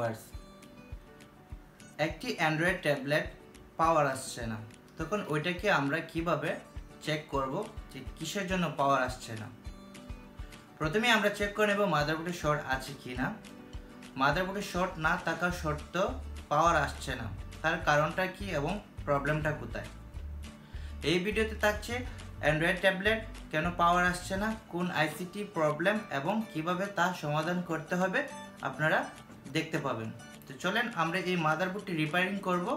Viewers একটি Android tablet পাওয়ার আসছে না। তখন ওইটাকে আমরা কীভাবে চেক করব যে কিসের জন্য পাওয়ার আসছে না? প্রথমে আমরা চেক করে নেব মাদারবোর্ডে শর্ট আছে কি না মাদারবোর্ডে শর্ট না থাকা সত্ত্বেও পাওয়ার আসছে না। তার কারণটা কি এবং প্রবলেমটা কোথায়? এই ভিডিওতে থাকছে অ্যান্ড্রয়েড ট্যাবলেট কেন পাওয়ার আসছে না, কোন আইসিটি প্রবলেম এবং কীভাবে তা সমাধান করতে হবে। আপনারা দেখতে পাবেন। তো চলেন আমরা এই মাদারবোর্ডটি রিপেয়ারিং করব।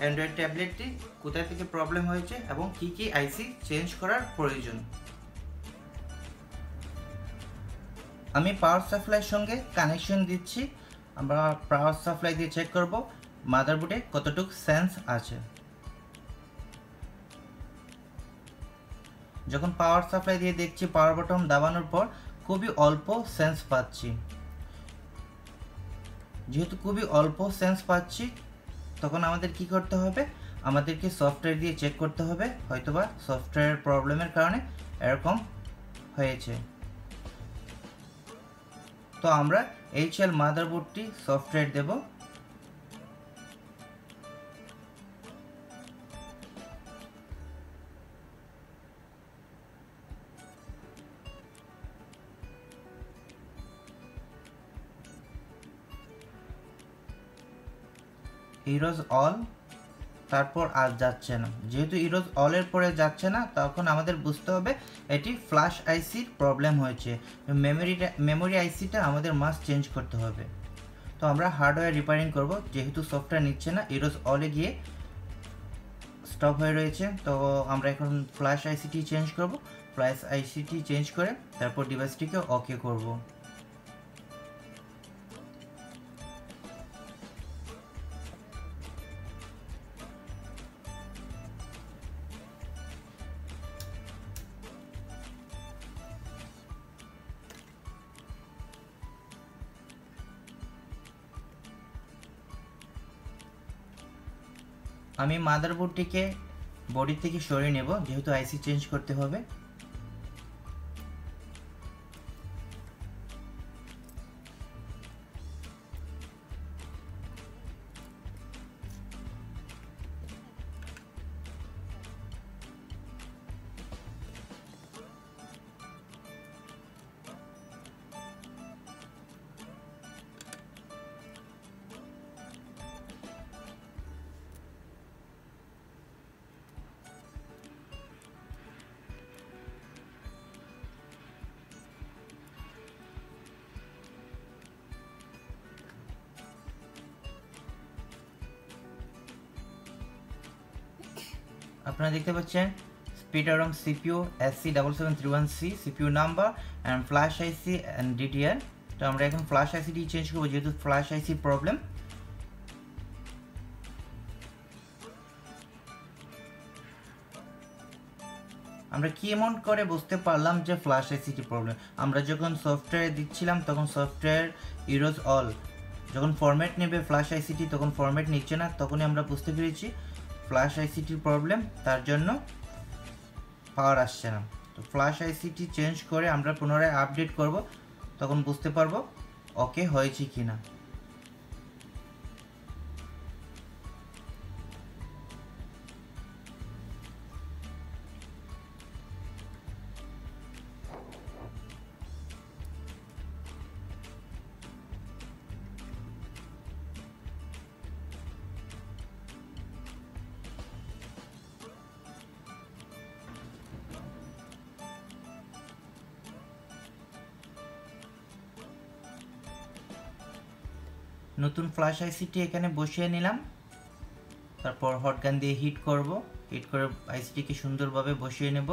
অ্যান্ড্রয়েড ট্যাবলেটটি কোথায় থেকে প্রবলেম হয়েছে এবং কি কি আইসি চেঞ্জ করার প্রয়োজন। আমি পাওয়ার সাপ্লাইয়ের সঙ্গে কানেকশন দিচ্ছি। আমরা পাওয়ার সাপ্লাই দিয়ে চেক করব মাদারবোর্ডে কতটুকু সেন্স আছে। যখন পাওয়ার সাপ্লাই দিয়ে দেখছি পাওয়ার বটন দাবানোর পর খুবই অল্প সেন্স পাচ্ছি। যেহেতু খুবই অল্প সেন্স পাচ্ছি, তখন আমাদের কি করতে হবে? আমাদেরকে সফটওয়্যার দিয়ে চেক করতে হবে, হয়তোবা সফটওয়্যার প্রবলেমের কারণে এরকম হয়েছে। তো আমরা এইচএল মাদারবোর্ডটি সফটওয়্যার দেব। ইরোজ অল, তারপর আর যাচ্ছে না। যেহেতু ইরোজ অলের পরে যাচ্ছে না, তখন আমাদের বুঝতে হবে এটি ফ্ল্যাশ আইসির প্রবলেম হয়েছে। মেমোরিটা মেমোরি আইসিটা আমাদের মাস্ট চেঞ্জ করতে হবে। তো আমরা হার্ডওয়্যার রিপেয়ারিং করব, যেহেতু সফটওয়্যার নিচ্ছে না, ইরোজ অলে গিয়ে স্টপ হয়ে রয়েছে। তো আমরা এখন ফ্ল্যাশ আইসিটি চেঞ্জ করব। ফ্ল্যাশ আইসিটি চেঞ্জ করে তারপর ডিভাইসটিকে ওকে করব। আমি মাদারবোর্ডটিকে বডি থেকে সরিয়ে নেব যেহেতু আইসি চেঞ্জ করতে হবে। আপনারা দেখতে পাচ্ছেন Spreadtrum CPU SC double seven three one C CPU number and flash IC and DTR তো আমরা এখন ফ্ল্যাশ আইসিটি চেঞ্জ করব, যেহেতু ফ্ল্যাশ আইসি প্রবলেম আমরা কি এমন করে বুঝতে পারলাম যে ফ্ল্যাশ আইসিটি প্রবলেম আমরা যখন সফটওয়্যার দিচ্ছিলাম, তখন সফটওয়্যার ইরোজ অল যখন ফরম্যাট নেবে ফ্ল্যাশ আইসিটি তখন ফরম্যাট নিচ্ছে না, তখনই আমরা বুঝতে পেরেছি ফ্ল্যাশ আইসিটির প্রবলেম তার জন্য পাওয়ার আসছে না। তো ফ্ল্যাশ আইসিটি চেঞ্জ করে আমরা পুনরায় আপডেট করব, তখন বুঝতে পারব ওকে হয়েছে কি না নতুন ফ্ল্যাশ আইসিটি এখানে বসিয়ে নিলাম। তারপর হটগান দিয়ে হিট করব। হিট করে আইসিটিকে সুন্দরভাবে বসিয়ে নেব।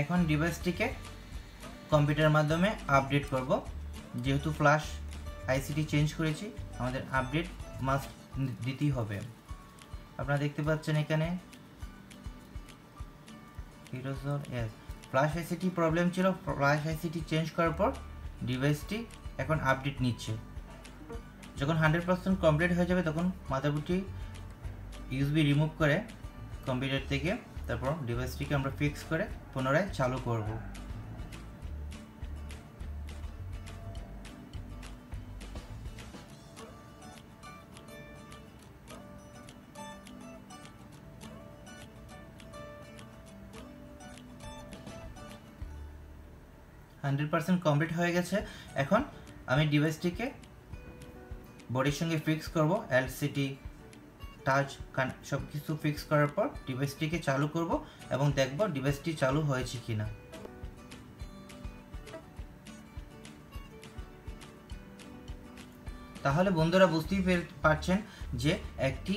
এখন ডিভাইসটিকে কম্পিউটারের মাধ্যমে আপডেট করব। যেহেতু ফ্লাশ আইসিটি চেঞ্জ করেছি, আমাদের আপডেট মাস্ট দিতেই হবে। আপনারা দেখতে পাচ্ছেন এখানে ফ্লাশ আইসিটি প্রবলেম ছিল। ফ্লাশ আইসিটি চেঞ্জ করার পর ডিভাইসটি এখন আপডেট নিচ্ছে। যখন হান্ড্রেড পার্সেন্ট কমপ্লিট হয়ে যাবে, তখন মাদারবোর্ডটি ইউএসবি রিমুভ করে কম্পিউটার থেকে তারপর ডিভাইসটিকে আমরা ফিক্স করে পুনরায় চালু করব। হান্ড্রেড পার্সেন্ট কমপ্লিট হয়ে গেছে। এখন আমি ডিভাইসটিকে বডির সঙ্গে ফিক্স করব এলসিডি টাচ সব কিছু ফিক্স করার পর ডিভাইসটিকে চালু করব এবং দেখব ডিভাইসটি চালু হয়েছে কিনা। তাহলে বন্ধুরা বুঝতেই পারছেন যে একটি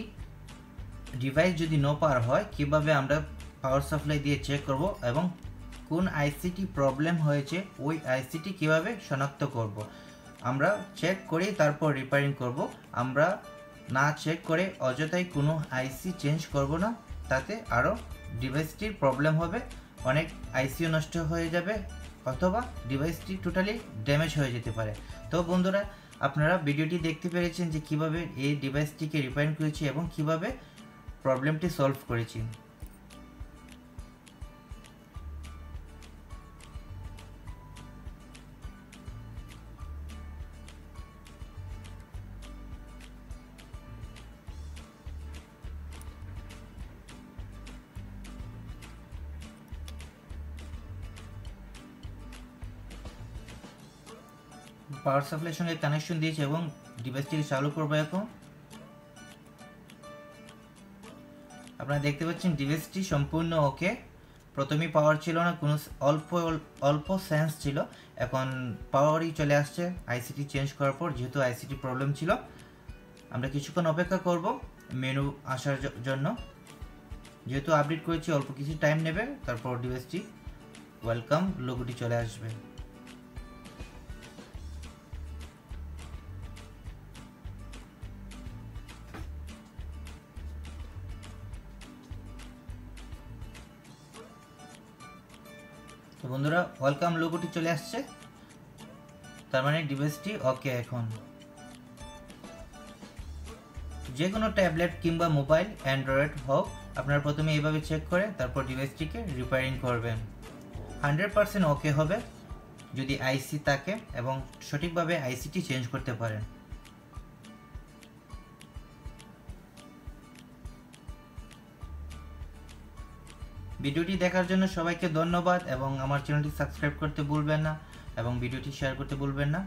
ডিভাইস যদি নো পার হয়, কীভাবে আমরা পাওয়ার সাপ্লাই দিয়ে চেক করব এবং কোন আইসিটি প্রবলেম হয়েছে, ওই আইসিটি কীভাবে শনাক্ত করব। আমরা চেক করে তারপর রিপেয়ারিং করব। আমরা না চেক করে অযথাই কোনো আইসি চেঞ্জ করব না, তাতে আরও ডিভাইসটির প্রবলেম হবে, অনেক আইসিও নষ্ট হয়ে যাবে, অথবা ডিভাইসটি টোটালি ড্যামেজ হয়ে যেতে পারে। তো বন্ধুরা, আপনারা ভিডিওটি দেখতে পেরেছেন যে কীভাবে এই ডিভাইসটিকে রিপেয়ার করেছি এবং কীভাবে প্রবলেমটি সলভ করেছি। পাওয়ার সাপ্লাইয়ের সঙ্গে কানেকশন দিয়েছি এবং ডিভাইসটিকে চালু করব এখন। আপনারা দেখতে পাচ্ছেন ডিভাইসটি সম্পূর্ণ ওকে প্রথমেই পাওয়ার ছিল না, কোনো অল্প অল্প সেন্স ছিল। এখন পাওয়ারই চলে আসছে আইসিটি চেঞ্জ করার পর যেহেতু আইসিটি প্রবলেম ছিল, আমরা কিছুক্ষণ অপেক্ষা করব মেনু আসার জন্য। যেহেতু আপডেট করেছি, অল্প কিছু টাইম নেবে, তারপর ডিভাইসটি ওয়েলকাম লোগোটি চলে আসবে। তো বন্ধুরা ওয়েলকাম লোগোটি চলে আসছে। তার মানে ডিভাইসটি ওকে এখন। যে কোনো ট্যাবলেট কিংবা মোবাইল অ্যান্ড্রয়েড হোক, আপনারা প্রথমে এইভাবে চেক করে তারপর ডিভাইসটিকে রিপেয়ারিং করবেন। হান্ড্রেড পারসেন্ট ওকে হবে, যদি আইসি থাকে এবং সঠিকভাবে আইসিটি চেঞ্জ করতে পারেন। ভিডিওটি দেখার জন্য সবাইকে ধন্যবাদ এবং আমার চ্যানেলটি সাবস্ক্রাইব করতে ভুলবেন না এবং ভিডিওটি শেয়ার করতে ভুলবেন না।